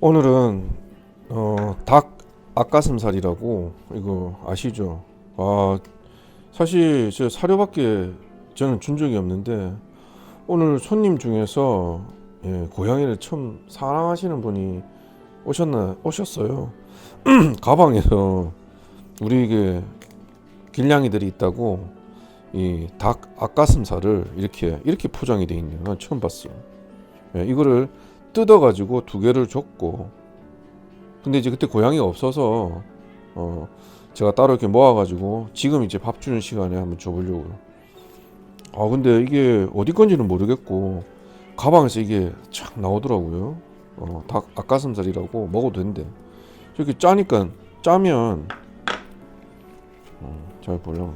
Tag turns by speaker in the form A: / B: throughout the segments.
A: 오늘은 어, 닭 앞가슴살이라고 이거 아시죠? 아 사실 저 사료밖에 저는 준 적이 없는데 오늘 손님 중에서 예, 고양이를 처음 사랑하시는 분이 오셨나 오셨어요. 가방에서 우리에게 길냥이들이 있다고 이 닭 앞가슴살을 이렇게 이렇게 포장이 돼 있네요. 난 처음 봤어. 예, 이거를 뜯어가지고 두 개를 줬고 근데 이제 그때 고양이가 없어서 어 제가 따로 이렇게 모아가지고 지금 이제 밥 주는 시간에 한번 줘보려고요. 아 근데 이게 어디 건지는 모르겠고 가방에서 이게 착 나오더라고요. 어닭 앞가슴살이라고 먹어도 된대. 이렇게 짜니까 짜면 어, 잘 보려.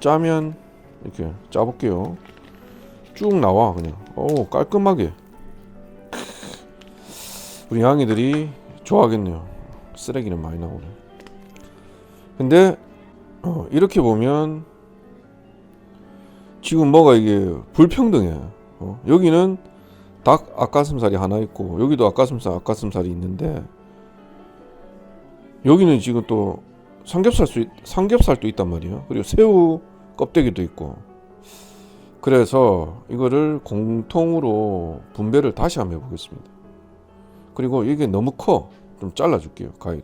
A: 짜면 이렇게 짜볼게요. 쭉 나와 그냥. 오 깔끔하게. 우리 양이들이 좋아하겠네요. 쓰레기는 많이 나오네. 근데 어, 이렇게 보면 지금 뭐가 이게 불평등해. 어, 여기는 닭 앞가슴살이 하나 있고 여기도 앞가슴살 앞가슴살이 있는데 여기는 지금 또 삼겹살 수 있- 삼겹살도 있단 말이에요. 그리고 새우 껍데기도 있고. 그래서 이거를 공통으로 분배를 다시 한번 해보겠습니다. 그리고 이게 너무 커. 좀 잘라줄게요. 가위로.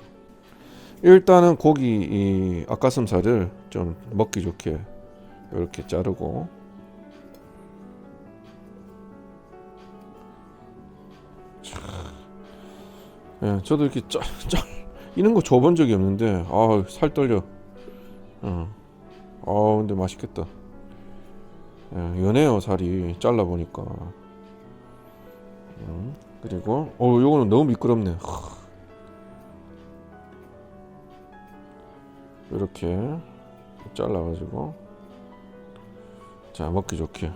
A: 일단은 고기 이 앞가슴살을 좀 먹기 좋게 이렇게 자르고 자, 예, 저도 이렇게 짜, 짜 이런 거 줘본 적이 없는데 아 살 떨려. 어. 아 근데 맛있겠다. 예, 연해요 살이. 잘라 보니까. 음, 그리고 어 요거는 너무 미끄럽네. 이렇게 잘라가지고. 자 먹기 좋게.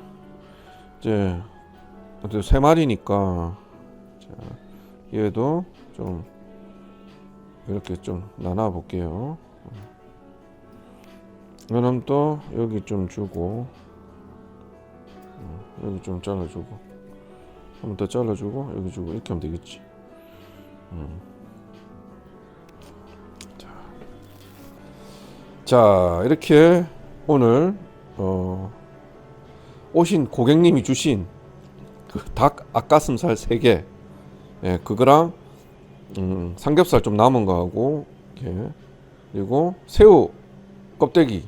A: 이제 어때 세 마리니까. 자 얘도 좀 이렇게 좀 나눠 볼게요. 그럼 또 여기 좀 주고. 음, 여기 좀 잘라주고. 한번 더 잘라주고 여기 주고 이렇게 하면 되겠지. 음. 자, 자 이렇게 오늘 어, 오신 고객님이 주신 그 닭 앞가슴살 3개. 예, 그거랑 음, 삼겹살 좀 남은 거하고 이렇게. 그리고 새우 껍데기.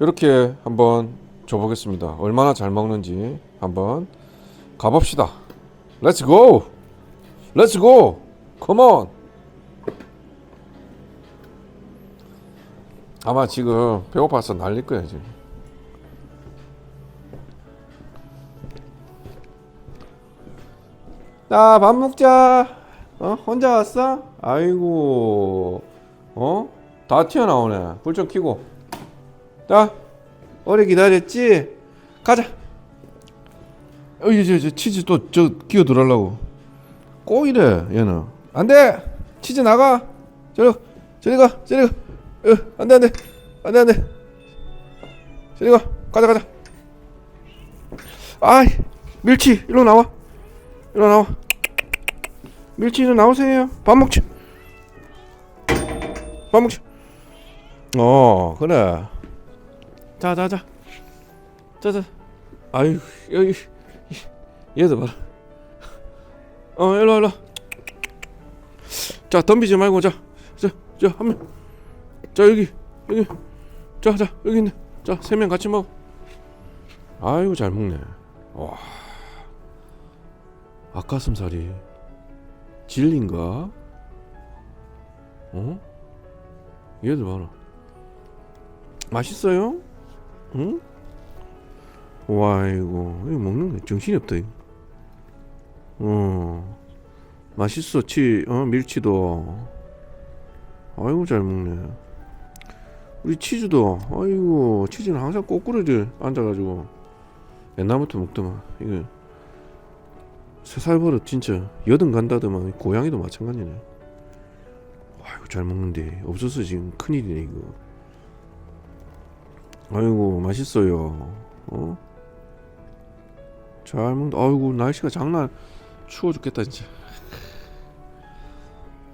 A: 이렇게 한번 줘보겠습니다. 얼마나 잘 먹는지 한번 가봅시다. 렛츠 고! 렛츠 고! 컴온! 아마 지금 배고파서 난릴 거야 지금. 자, 밥 먹자. 어? 혼자 왔어? 아이고. 어? 다 튀어나오네. 불 좀 켜고. 자, 오래 기다렸지? 가자. 어, 이제 저 치즈 또 저 끼어 들어가려고. 꼭 이래 얘는. 안 돼. 치즈 나가. 저리 저리 가. 저리 가. 어, 안 돼, 안 돼. 안 돼, 안 돼. 저리 가. 가자, 가자. 아이, 밀치, 일로 나와. 일로 나와. 밀치 일로 나오세요. 밥 먹자. 밥 먹자. 어, 그래. 자, 자, 자. 자, 자. 아유, 여기. 얘도 봐라. 어, 일로 와, 일로 와. 자, 덤비지 말고, 자. 자, 자, 한 명. 자, 여기. 여기. 자, 자, 여기 있네. 자, 세 명 같이 먹어. 아이고, 잘 먹네. 와. 앞가슴살이 진리인가? 어? 얘들 봐라. 맛있어요? 응? 와 이거 이거 먹는 거 정신이 없다 이거. 어 맛있어 치 어, 밀치도. 아이고 잘 먹네. 우리 치즈도 아이고 치즈는 항상 꼬꾸라지 앉아가지고. 옛날부터 먹더만 이거 세살 버릇 진짜 여든 간다더만 고양이도 마찬가지네. 아이고 잘 먹는데. 없어서 지금 큰일이네 이거 아이고 맛있어요 어? 잘 먹는다 아이고 날씨가 장난 추워 죽겠다 진짜.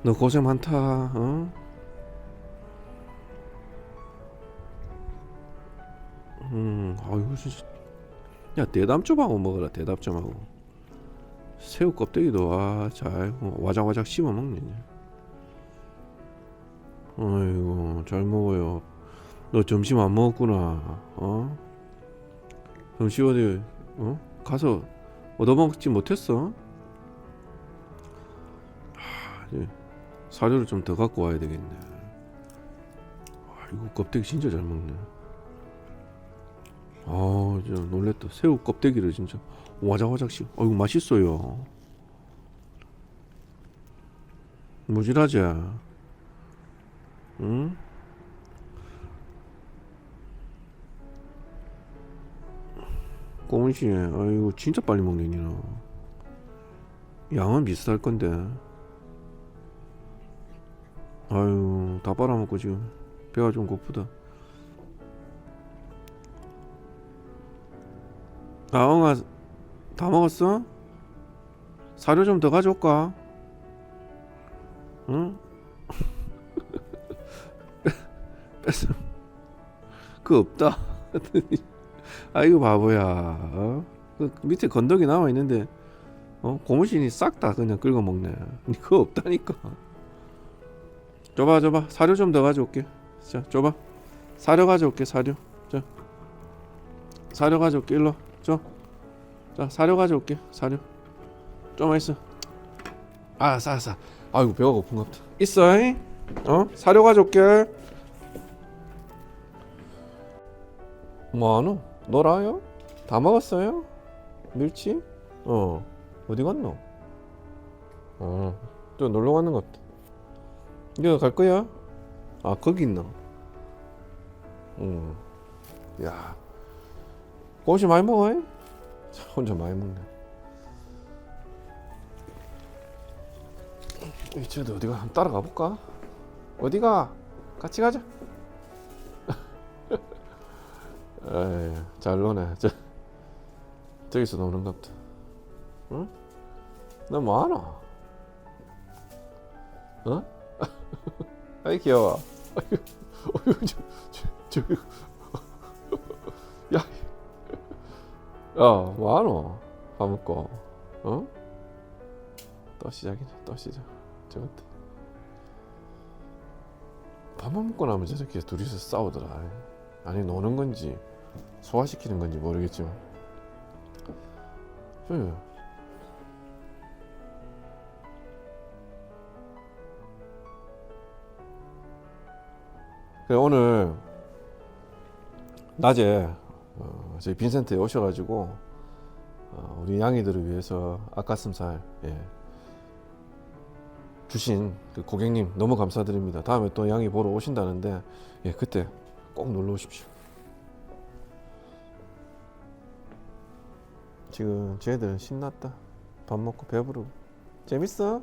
A: 너 고생 많다. 어? 음, 아이고 진짜. 야 대담 좀 하고 먹어라. 대담 좀 하고. 새우 껍데기도 와잘 와작와작 씹어 먹네. 아이고 잘 먹어요. 너 점심 안 먹었구나. 어? 점심 어디 어? 가서 얻어먹지 못했어? 하, 사료를 좀 더 갖고 와야 되겠네. 아, 이거 껍데기 진짜 잘 먹네. 아, 진짜 놀랬다. 새우 껍데기를 진짜 와작와작씩. 어, 이거 맛있어요. 무질하지? 응? 꼬문씨, 아이고 진짜 빨리 먹네 니는. 양은 비슷할 건데. 아유 다 빨아먹고 지금 배가 좀 고프다. 아엉아 다 먹었어? 사료 좀 더 가져올까? 응? 뺐어. 그 없다. 아이고 바보야. 어? 그 밑에 건더기 남아 있는데 어 고무신이 싹 다 그냥 긁어 먹네. 그거 없다니까. 줘봐 줘봐 사료 좀 더 가져올게. 자 줘봐 사료 가져올게 사료. 자 사료 가져올게 일로 줘. 자 사료 가져올게 사료. 좀만 있어. 아싸 아싸. 아이고 배가 고픈가 보다. 있어. 잉? 어 사료 가져올게. 뭐하노? 놀아요? 다 먹었어요? 밀치? 어 어디 갔노? 어또 놀러 가는 것 같다 이거 갈 거야? 아 거기 있나? 응야 꽃이 많이 먹어 잉? 참, 혼자 많이 먹네 이 친구들 어디가 한번 따라가 볼까? 어디가? 같이 가자 에이, 잘 노네. 저, 저기서 노는 것 같아. 응? 너 뭐하노? 어? 아이 귀여워. 아이고, 어이구, 저, 저, 저, 야, 야, 뭐하노? 밥 먹고, 어? 또 시작이네, 또 시작. 저것도. 밥만 먹고 나면 저렇게 둘이서 싸우더라. 아니 노는 건지 소화시키는 건지 모르겠지만 예. 그래, 오늘 낮에 어, 저희 빈센트에 오셔가지고 어, 우리 양이들을 위해서 아까슴살 예, 주신 그 고객님 너무 감사드립니다. 다음에 또 양이 보러 오신다는데 예, 그때 꼭 놀러 오십시오. 지금 쟤들 신났다. 밥 먹고 배부르고. 재밌어?